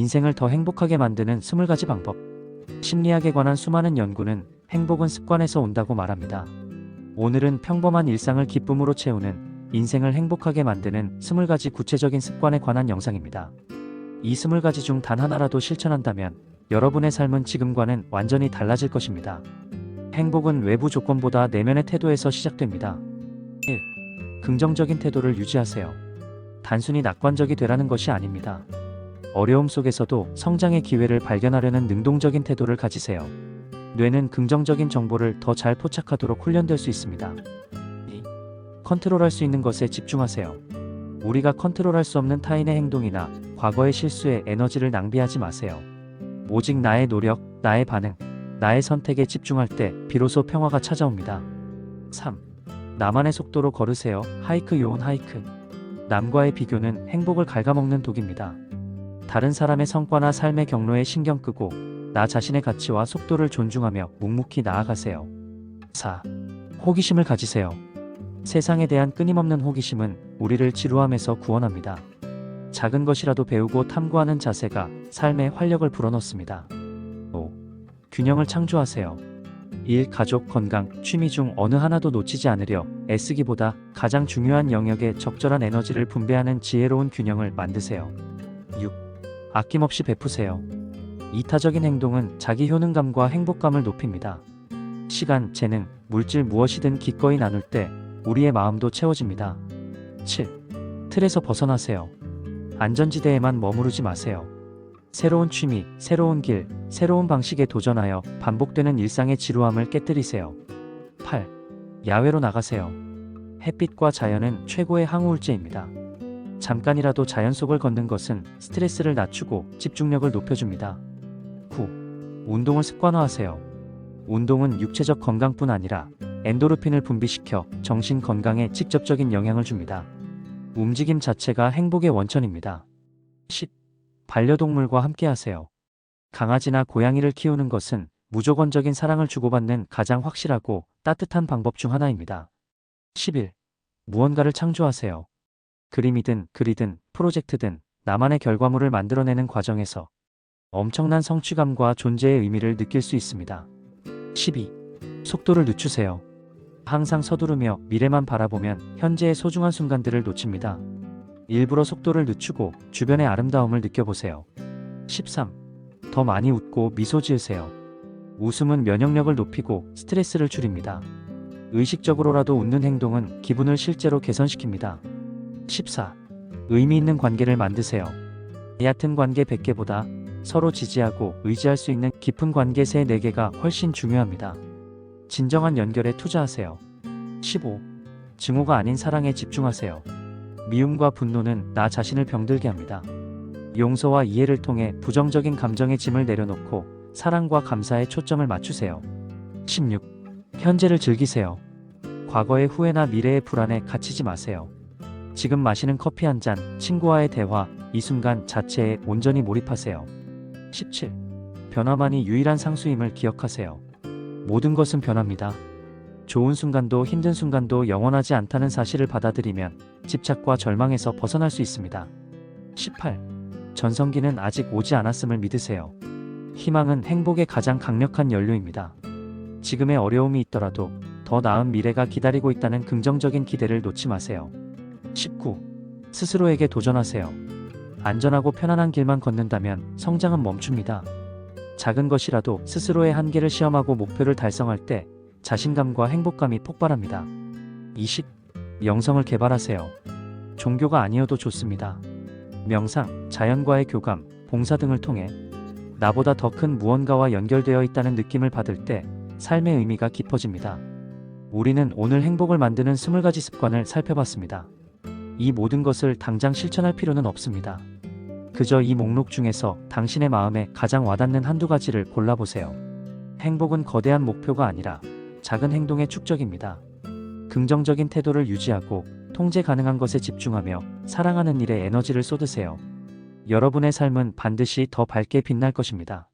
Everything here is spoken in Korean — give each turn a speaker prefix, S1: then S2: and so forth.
S1: 인생을 더 행복하게 만드는 20가지 방법. 심리학에 관한 수많은 연구는 행복은 습관에서 온다고 말합니다. 오늘은 평범한 일상을 기쁨으로 채우는 인생을 행복하게 만드는 20가지 구체적인 습관에 관한 영상입니다. 이 20가지 중 단 하나라도 실천한다면 여러분의 삶은 지금과는 완전히 달라질 것입니다. 행복은 외부 조건보다 내면의 태도에서 시작됩니다. 1. 긍정적인 태도를 유지하세요. 단순히 낙관적이 되라는 것이 아닙니다. 어려움 속에서도 성장의 기회를 발견하려는 능동적인 태도를 가지세요. 뇌는 긍정적인 정보를 더 잘 포착하도록 훈련될 수 있습니다. 2. 컨트롤할 수 있는 것에 집중하세요. 우리가 컨트롤할 수 없는 타인의 행동이나 과거의 실수에 에너지를 낭비하지 마세요. 오직 나의 노력, 나의 반응, 나의 선택에 집중할 때 비로소 평화가 찾아옵니다. 3. 나만의 속도로 걸으세요. 하이크 요온 하이크. 남과의 비교는 행복을 갉아먹는 독입니다. 다른 사람의 성과나 삶의 경로에 신경 끄고 나 자신의 가치와 속도를 존중하며 묵묵히 나아가세요. 4. 호기심을 가지세요. 세상에 대한 끊임없는 호기심은 우리를 지루함에서 구원합니다. 작은 것이라도 배우고 탐구하는 자세가 삶에 활력을 불어넣습니다. 5. 균형을 창조하세요. 일, 가족, 건강, 취미 중 어느 하나도 놓치지 않으려 애쓰기보다 가장 중요한 영역에 적절한 에너지를 분배하는 지혜로운 균형을 만드세요. 6. 아낌없이 베푸세요. 이타적인 행동은 자기 효능감과 행복감을 높입니다. 시간, 재능, 물질 무엇이든 기꺼이 나눌 때 우리의 마음도 채워집니다. 7. 틀에서 벗어나세요. 안전지대에만 머무르지 마세요. 새로운 취미, 새로운 길, 새로운 방식에 도전하여 반복되는 일상의 지루함을 깨뜨리세요. 8. 야외로 나가세요. 햇빛과 자연은 최고의 항우울제입니다. 잠깐이라도 자연 속을 걷는 것은 스트레스를 낮추고 집중력을 높여줍니다. 9. 운동을 습관화하세요. 운동은 육체적 건강뿐 아니라 엔도르핀을 분비시켜 정신 건강에 직접적인 영향을 줍니다. 움직임 자체가 행복의 원천입니다. 10. 반려동물과 함께 하세요. 강아지나 고양이를 키우는 것은 무조건적인 사랑을 주고받는 가장 확실하고 따뜻한 방법 중 하나입니다. 11. 무언가를 창조하세요. 그림이든 글이든 프로젝트든 나만의 결과물을 만들어내는 과정에서 엄청난 성취감과 존재의 의미를 느낄 수 있습니다. 12. 속도를 늦추세요. 항상 서두르며 미래만 바라보면 현재의 소중한 순간들을 놓칩니다. 일부러 속도를 늦추고 주변의 아름다움을 느껴보세요. 13. 더 많이 웃고 미소 지으세요. 웃음은 면역력을 높이고 스트레스를 줄입니다. 의식적으로라도 웃는 행동은 기분을 실제로 개선시킵니다. 14. 의미 있는 관계를 만드세요. 얕은 관계 100개보다 서로 지지하고 의지할 수 있는 깊은 관계 3, 4개가 훨씬 중요합니다. 진정한 연결에 투자하세요. 15. 증오가 아닌 사랑에 집중하세요. 미움과 분노는 나 자신을 병들게 합니다. 용서와 이해를 통해 부정적인 감정의 짐을 내려놓고 사랑과 감사에 초점을 맞추세요. 16. 현재를 즐기세요. 과거의 후회나 미래의 불안에 갇히지 마세요. 지금 마시는 커피 한 잔, 친구와의 대화, 이 순간 자체에 온전히 몰입하세요. 17. 변화만이 유일한 상수임을 기억하세요. 모든 것은 변합니다. 좋은 순간도 힘든 순간도 영원하지 않다는 사실을 받아들이면 집착과 절망에서 벗어날 수 있습니다. 18. 전성기는 아직 오지 않았음을 믿으세요. 희망은 행복의 가장 강력한 연료입니다. 지금의 어려움이 있더라도 더 나은 미래가 기다리고 있다는 긍정적인 기대를 놓지 마세요. 19. 스스로에게 도전하세요. 안전하고 편안한 길만 걷는다면 성장은 멈춥니다. 작은 것이라도 스스로의 한계를 시험하고 목표를 달성할 때 자신감과 행복감이 폭발합니다. 20. 영성을 개발하세요. 종교가 아니어도 좋습니다. 명상, 자연과의 교감, 봉사 등을 통해 나보다 더 큰 무언가와 연결되어 있다는 느낌을 받을 때 삶의 의미가 깊어집니다. 우리는 오늘 행복을 만드는 20가지 습관을 살펴봤습니다. 이 모든 것을 당장 실천할 필요는 없습니다. 그저 이 목록 중에서 당신의 마음에 가장 와닿는 한두 가지를 골라보세요. 행복은 거대한 목표가 아니라 작은 행동의 축적입니다. 긍정적인 태도를 유지하고 통제 가능한 것에 집중하며 사랑하는 일에 에너지를 쏟으세요. 여러분의 삶은 반드시 더 밝게 빛날 것입니다.